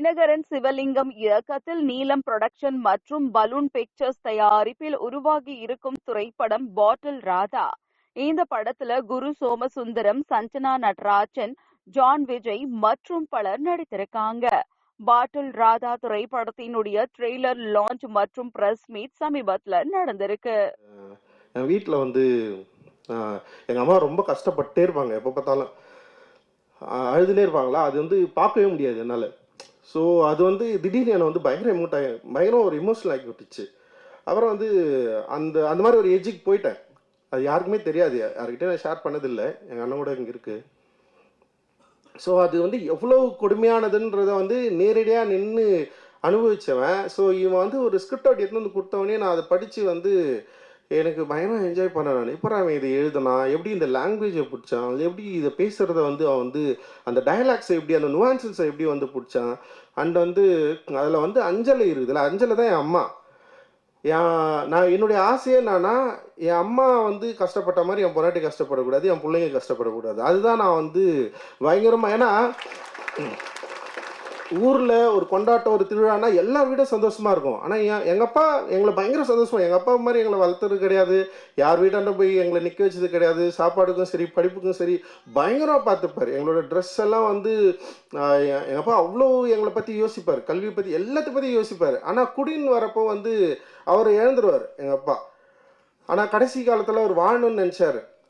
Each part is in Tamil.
தினகரன் சிவலிங்கம் இயக்கத்தில் நீலம் புரொடக்ஷன் மற்றும் பலூன் பிக்சர்ஸ் தயாரிப்பில் உருவாகி இருக்கும் திரைப்படம் பாட்டில் ராதா. இந்த படத்துல குரு சோமசுந்தரம் சஞ்சனா நடராஜன் ஜான் விஜய் மற்றும் பலர் நடித்திருக்காங்க. பாட்டில் ராதா திரைப்படத்தினுடைய ட்ரெய்லர் லான்ச் மற்றும் பிரஸ் மீட் சமீபத்துல நடந்திருக்கு. வீட்டுல வீட்டில் வந்து எங்க அம்மா ரொம்ப கஷ்டப்பட்டே இருப்பாங்க. எப்ப பார்த்தாலும் அழுதுனே இருப்பாங்களா? அது வந்து பார்க்கவே முடியாது என்னால். ஸோ அது வந்து திடீர்னு என்னை வந்து பயங்கர எமோட் ஆகி பயங்கரம் ஒரு இமோஷனல் ஆக்கி விட்டுச்சு. அப்புறம் வந்து அந்த அந்த மாதிரி ஒரு ஏஜுக்கு போயிட்டேன். அது யாருக்குமே தெரியாது. யார்கிட்ட நான் ஷேர் பண்ணதில்லை. எங்கள் அண்ணன் கூட இங்கே இருக்குது ஸோ அது வந்து எவ்வளவு கொடுமையானதுன்றதை வந்து நேரடியாக நின்று அனுபவித்தவன் ஸோ இவன் வந்து ஒரு ஸ்கிரிப்ட் அவுட் எடுத்து வந்து கொடுத்தவனே நான் அதை படித்து வந்து எனக்கு பயங்கரம் என்ஜாய் பண்ண நான். இப்போ அவன் இதை எழுதுனா? எப்படி இந்த லாங்குவேஜை பிடிச்சான்? எப்படி இதை பேசுகிறத வந்து அவன் வந்து அந்த டயலாக்ஸை எப்படி அந்த நுவான்சஸை எப்படி வந்து பிடிச்சான்? அண்ட் வந்து அதில் வந்து அஞ்சலை இருக்குதுல்ல? அஞ்சலை தான் என் அம்மா. என் நான் என்னுடைய ஆசையே என்னன்னா என் அம்மா வந்து கஷ்டப்பட்ட மாதிரி என் பொண்டாட்டி கஷ்டப்படக்கூடாது என் பிள்ளைங்க கஷ்டப்படக்கூடாது. அதுதான் நான் வந்து பயங்கரமாக ஏன்னா ஊரில் ஒரு கொண்டாட்டம் ஒரு திருவிழானா எல்லா வீடும் சந்தோஷமாக இருக்கும். ஆனால் என் எங்கள் அப்பா எங்களை பயங்கர சந்தோஷம். எங்கள் அப்பா மாதிரி எங்களை வளர்த்தது கிடையாது. யார் வீட்டாண்ட போய் எங்களை நிற்க வச்சது கிடையாது. சாப்பாடுக்கும் சரி படிப்புக்கும் சரி பயங்கரமாக பார்த்துப்பார். எங்களோட ட்ரெஸ் எல்லாம் வந்து எங்கள் அப்பா அவ்வளோ எங்களை பற்றி யோசிப்பார். கல்வியை பற்றி எல்லாத்தையும் பற்றி யோசிப்பார். ஆனால் குடின்னு வரப்போ வந்து அவர் இழந்துருவார் எங்கள் அப்பா ஆனால் கடைசி காலத்தில் அவர் வாழணும்னு நினச்சார்.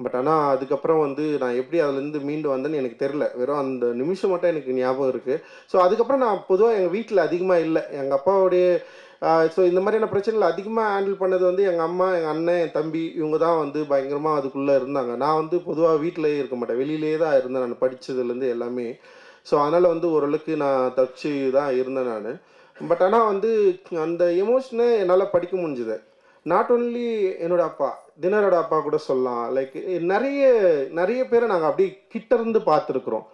பட் ஆனால் அதுக்கப்புறம் வந்து நான் எப்படி அதுலேருந்து மீண்டு வந்தேன்னு எனக்கு தெரில வெறும் அந்த நிமிஷம் மட்டும் எனக்கு ஞாபகம் இருக்குது ஸோ அதுக்கப்புறம் நான் பொதுவாக எங்கள் வீட்டில் அதிகமாக இல்லை. எங்கள் அப்பாவுடைய ஸோ இந்த மாதிரியான பிரச்சனைகள் அதிகமாக ஹேண்டில் பண்ணது வந்து எங்கள் அம்மா எங்கள் அண்ணன் என் தம்பி இவங்க தான் வந்து பயங்கரமாக அதுக்குள்ளே இருந்தாங்க. நான் வந்து பொதுவாக வீட்டிலேயே இருக்க மாட்டேன். வெளியிலேயே தான் இருந்தேன் நான். படித்ததுலேருந்து எல்லாமே. ஸோ அதனால் வந்து ஓரளவுக்கு நான் தச்சு தான் இருந்தேன் நான். பட் ஆனால் வந்து அந்த எமோஷனை என்னால் படிக்க முடிஞ்சுது. நாட் ஒன்லி என்னோடய அப்பா தினரோட அப்பா கூட சொல்லலாம். லைக் நிறைய நிறைய பேரை நாங்கள் அப்படியே கிட்டேருந்து பார்த்துருக்குறோம்.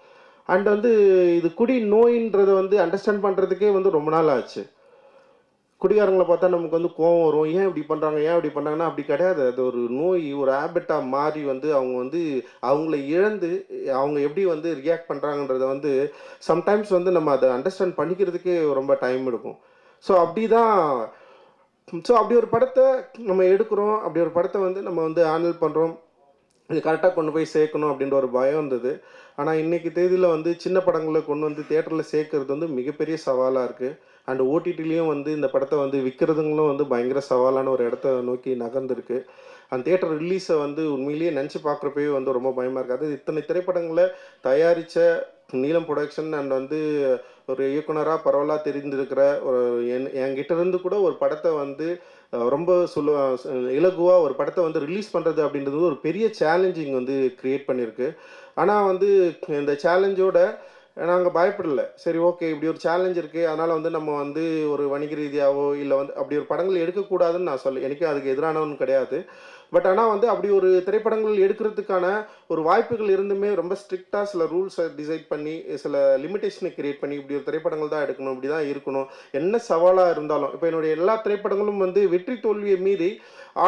அண்ட் வந்து இது குடி நோயின்றதை வந்து அண்டர்ஸ்டாண்ட் பண்ணுறதுக்கே வந்து ரொம்ப நாள் ஆச்சு. குடிகாரங்களை பார்த்தா நமக்கு வந்து கோவம் வரும். ஏன் இப்படி பண்ணுறாங்க ஏன் இப்படி பண்ணுறாங்கன்னா அப்படி கிடையாது. அது ஒரு நோய் ஒரு ஹேபிட்டாக மாறி வந்து அவங்க வந்து அவங்கள இழந்து அவங்க எப்படி வந்து ரியாக்ட் பண்ணுறாங்கன்றத வந்து சம்டைம்ஸ் வந்து நம்ம அதை அண்டர்ஸ்டாண்ட் பண்ணிக்கிறதுக்கே ரொம்ப டைம் எடுக்கும். ஸோ அப்படி தான் ஸோ அப்படி ஒரு படத்தை நம்ம எடுக்கிறோம். அப்படி ஒரு படத்தை வந்து நம்ம வந்து ஹேண்டில் பண்ணுறோம் இது கரெக்டாக கொண்டு போய் சேர்க்கணும் அப்படின்ற ஒரு பயம் இருந்தது. ஆனால் இன்னைக்கு தேதியில் வந்து சின்ன படங்களை கொண்டு வந்து தேட்டரில் சேர்க்கறது வந்து மிகப்பெரிய சவாலாக இருக்குது அண்ட் ஓடிடிலையும் வந்து இந்த படத்தை வந்து விற்கிறதுங்களும் வந்து பயங்கர சவாலான ஒரு இடத்த நோக்கி நகர்ந்துருக்கு. அந்த தேட்டர் ரிலீஸை வந்து உண்மையிலேயே நினச்சி பார்க்குறப்பவே வந்து ரொம்ப பயமாக இருக்குது அது இத்தனை திரைப்படங்களை தயாரித்த நீலம் ப்ரொடக்ஷன் அண்ட் வந்து ஒரு இயக்குனராக பரவலாக தெரிந்திருக்கிற ஒரு என் என்கிட்ட இருந்து கூட ஒரு படத்தை வந்து ரொம்ப சொல்ல இலகுவாக ஒரு படத்தை வந்து ரிலீஸ் பண்ணுறது அப்படின்றது ஒரு பெரிய சேலஞ்சிங் வந்து க்ரியேட் பண்ணியிருக்கு ஆனால் வந்து இந்த சேலஞ்சோட நாங்கள் பயப்படலை. சரி ஓகே இப்படி ஒரு சேலஞ்ச் இருக்குது அதனால் வந்து நம்ம வந்து ஒரு வணிக ரீதியாவோ இல்லை வந்து அப்படி ஒரு படங்கள் எடுக்கக்கூடாதுன்னு நான் சொல்ல எனக்கு அதுக்கு எதிரானவன் கிடையாது. பட் ஆனால் வந்து அப்படி ஒரு திரைப்படங்கள் எடுக்கிறதுக்கான ஒரு வாய்ப்புகள் இருந்துமே ரொம்ப ஸ்ட்ரிக்டாக சில ரூல்ஸை டிசைட் பண்ணி சில லிமிடேஷனை கிரியேட் பண்ணி இப்படி ஒரு திரைப்படங்கள் தான் எடுக்கணும் இப்படி தான் இருக்கணும். என்ன சவாலாக இருந்தாலும் இப்போ என்னுடைய எல்லா திரைப்படங்களும் வந்து வெற்றி தோல்வியை மீறி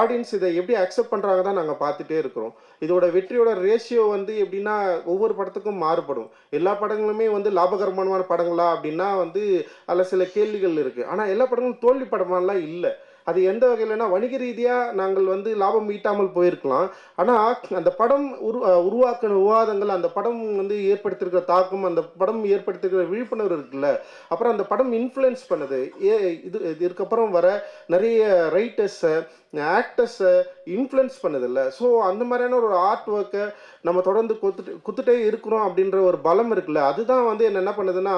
ஆடியன்ஸ் இதை எப்படி அக்செப்ட் பண்ணுறாங்க தான் நாங்கள் பார்த்துட்டே இருக்கிறோம். இதோட வெற்றியோட ரேஷியோ வந்து எப்படின்னா ஒவ்வொரு படத்துக்கும் மாறுபடும். எல்லா படங்களுமே வந்து லாபகரமான படங்களா அப்படின்னா வந்து அதில் சில கேள்விகள் இருக்குது ஆனால் எல்லா படங்களும் தோல்வி படமாலாம் இல்லை. அது எந்த வகையிலனா வணிக ரீதியாக நாங்கள் வந்து லாபம் ஈட்டாமல் போயிருக்கலாம். ஆனால் அந்த படம் உரு உருவாக்கின விவாதங்கள் அந்த படம் வந்து ஏற்படுத்தியிருக்கிற தாக்கம் அந்த படம் ஏற்படுத்தியிருக்கிற விழிப்புணர்வு இருக்குல்ல அப்புறம் அந்த படம் இன்ஃப்ளூயன்ஸ் பண்ணுது. ஏ இது இதுக்கப்புறம் வர நிறைய ரைட்டர்ஸை ஆக்டர்ஸை இன்ஃப்ளூயன்ஸ் பண்ணுதில்ல. ஸோ அந்த மாதிரியான ஒரு ஆர்ட் ஒர்க்கை நம்ம தொடர்ந்து கொத்துட்டு குத்துட்டே இருக்கிறோம் அப்படின்ற ஒரு பலம் இருக்குல்ல. அதுதான் வந்து என்ன என்ன பண்ணுதுன்னா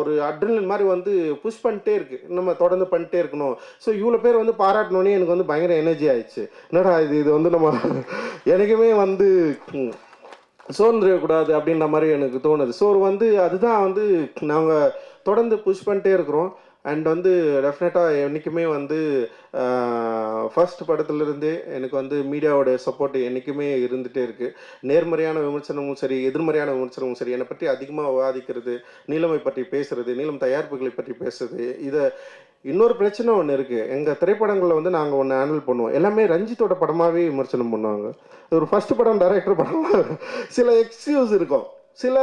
ஒரு அட்ரினல் மாதிரி வந்து புஷ் பண்ணிட்டே இருக்கு. நம்ம தொடர்ந்து பண்ணிட்டே இருக்கணும். ஸோ இவ்வளோ பேர் வந்து பாராட்டினோன்னே எனக்கு வந்து பயங்கர எனர்ஜி ஆயிடுச்சு. என்னடா இது இது வந்து நம்ம எனக்குமே வந்து சோர்ந்துடக்கூடாது அப்படின்ற மாதிரி எனக்கு தோணுது. ஸோ வந்து அதுதான் வந்து நாங்கள் தொடர்ந்து புஷ் பண்ணிட்டே இருக்கிறோம். அண்ட் வந்து டெஃபினட்டாக என்றைக்குமே வந்து ஃபர்ஸ்ட் படத்துலேருந்தே எனக்கு வந்து மீடியாவோட சப்போர்ட் என்றைக்குமே இருந்துகிட்டே இருக்குது நேர்மறையான விமர்சனமும் சரி எதிர்மறையான விமர்சனமும் சரி என்னை பற்றி அதிகமாக விவாதிக்கிறது நீலமை பற்றி பேசுகிறது நீலம் தயாரிப்புகளை பற்றி பேசுறது இதை இன்னொரு பிரச்சனை ஒன்று இருக்குது எங்கள் திரைப்படங்களில் வந்து நாங்கள் ஒன்று ஹேண்டில் பண்ணுவோம். எல்லாமே ரஞ்சித்தோட படமாகவே விமர்சனம் பண்ணுவாங்க. ஒரு ஃபர்ஸ்ட் படம் டைரக்டர் படமாக சில எக்ஸ்கியூஸ் இருக்கும். சில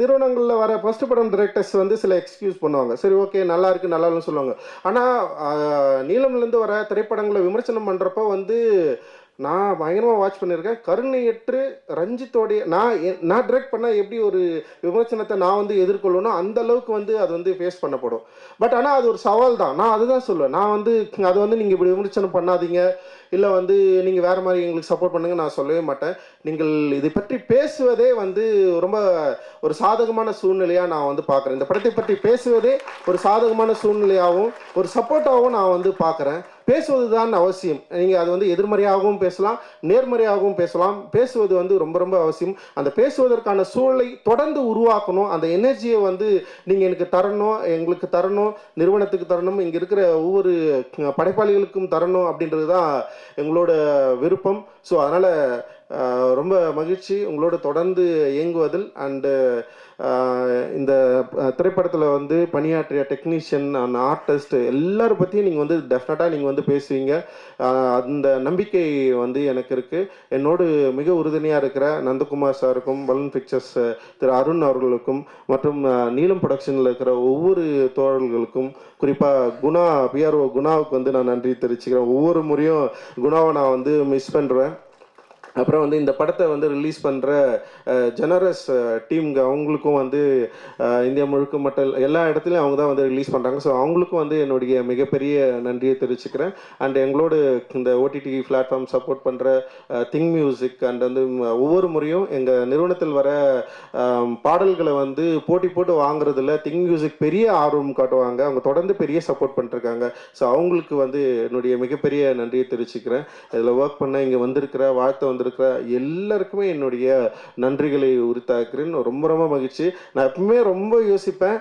நிறுவனங்களில் வர ஃபர்ஸ்ட் படம் டிரெக்டர்ஸ் வந்து சில எக்ஸ்கியூஸ் பண்ணுவாங்க. சரி ஓகே நல்லா இருக்கு நல்லா இல்லைன்னு சொல்லுவாங்க. ஆனால் நீளம்லேருந்து வர திரைப்படங்களை விமர்சனம் பண்ணுறப்போ வந்து நான் பயங்கரமாக வாட்ச் பண்ணியிருக்கேன் கருணையற்று ரஞ்சித்தோடைய நான் நான் டிரெக்ட் பண்ணால் எப்படி ஒரு விமர்சனத்தை நான் வந்து எதிர்கொள்ளணும் அந்த அளவுக்கு வந்து அது வந்து ஃபேஸ் பண்ணப்படும். பட் ஆனால் அது ஒரு சவால் தான் நான் அதுதான் சொல்லுவேன். நான் வந்து அது வந்து நீங்கள் இப்படி விமர்சனம் பண்ணாதீங்க. இல்லை வந்து நீங்கள் வேறு மாதிரி எங்களுக்கு சப்போர்ட் பண்ணுங்க நான் சொல்லவே மாட்டேன். நீங்கள் இதை பற்றி பேசுவதே வந்து ரொம்ப ஒரு சாதகமான சூழ்நிலையாக நான் வந்து பார்க்குறேன் இந்த படத்தை பற்றி பேசுவதே ஒரு சாதகமான சூழ்நிலையாகவும் ஒரு சப்போர்ட்டாகவும் நான் வந்து பார்க்குறேன் பேசுவது தான் அவசியம். நீங்கள் அது வந்து எதிர்மறையாகவும் பேசலாம் நேர்மறையாகவும் பேசலாம். பேசுவது வந்து ரொம்ப ரொம்ப அவசியம். அந்த பேசுவதற்கான சூழலை தொடர்ந்து உருவாக்கணும். அந்த எனர்ஜியை வந்து நீங்கள் எனக்கு தரணும் எங்களுக்கு தரணும் நிறுவனத்துக்கு தரணும் இங்கே இருக்கிற ஒவ்வொரு படைப்பாளிகளுக்கும் தரணும் அப்படின்றது தான் எங்களோட விருப்பம். ஸோ அதனால் ரொம்ப மகிழ்ச்சி. உங்களோட தொடர்ந்து இயங்குவதில் அண்டு இந்த திரைப்படத்தில் வந்து பணியாற்றிய டெக்னீஷியன் அண்ட் ஆர்டிஸ்ட் எல்லாரும் பற்றியும் நீங்கள் வந்து டெஃபினட்டாக நீங்கள் வந்து பேசுவீங்க. அந்த நம்பிக்கை வந்து எனக்கு இருக்குது என்னோடு மிக உறுதுணையாக இருக்கிற நந்தகுமார் சாருக்கும் பலூன் பிக்சர்ஸ் திரு அருண் அவர்களுக்கும் மற்றும் நீலம் ப்ரொடக்ஷனில் இருக்கிற ஒவ்வொரு தோழர்களுக்கும் குறிப்பாக குணா பிஆர்ஓ குணாவுக்கு வந்து நான் நன்றி தெரிவிச்சுக்கிறேன். ஒவ்வொரு முறையும் குணாவை நான் வந்து மிஸ் பண்ணுறேன் அப்புறம் வந்து இந்த படத்தை வந்து ரிலீஸ் பண்ணுற ஜெனரஸ் டீம்ங்க அவங்களுக்கும் வந்து இந்தியா முழுக்க மட்டும் எல்லா இடத்துலையும் அவங்க தான் வந்து ரிலீஸ் பண்ணுறாங்க ஸோ அவங்களுக்கும் வந்து என்னுடைய மிகப்பெரிய நன்றியை தெரிவிச்சுக்கிறேன். அண்ட் எங்களோட இந்த ஓடிடி பிளாட்ஃபார்ம் சப்போர்ட் பண்ணுற திங் மியூசிக் அண்ட் வந்து ஒவ்வொரு முறையும் எங்கள் நிறுவனத்தில் வர பாடல்களை வந்து போட்டி போட்டு வாங்குறதுல திங் மியூசிக் பெரிய ஆர்வம் காட்டுவாங்க. அவங்க தொடர்ந்து பெரிய சப்போர்ட் பண்ணிருக்காங்க. ஸோ அவங்களுக்கு வந்து என்னுடைய மிகப்பெரிய நன்றியை தெரிவிச்சுக்கிறேன். இதில் ஒர்க் பண்ண இங்கே வந்திருக்கிற வாழ்த்த வந்திருக்கிற எல்லாருக்குமே என்னுடைய நன்றிகளை உரித்தாக்குறேன். ரொம்ப ரொம்ப மகிழ்ச்சி. நான் எப்பவுமே ரொம்ப யோசிப்பேன்.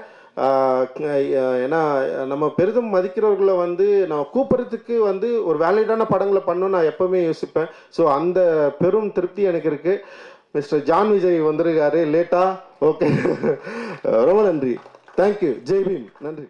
ஏன்னா நம்ம பெரிதும் மதிக்கிறவர்களை வந்து நான் கூப்பிட்றதுக்கு வந்து ஒரு வேலிடான படங்களை பண்ணணும்னு நான் எப்பவுமே யோசிப்பேன். ஸோ அந்த பெரும் திருப்தி எனக்கு இருக்கு. மிஸ்டர் ஜான் விஜய் வந்திருக்காரு. லேட்டா? ஓகே. ரொம்ப நன்றி. Thank you Jai Bhim. நன்றி.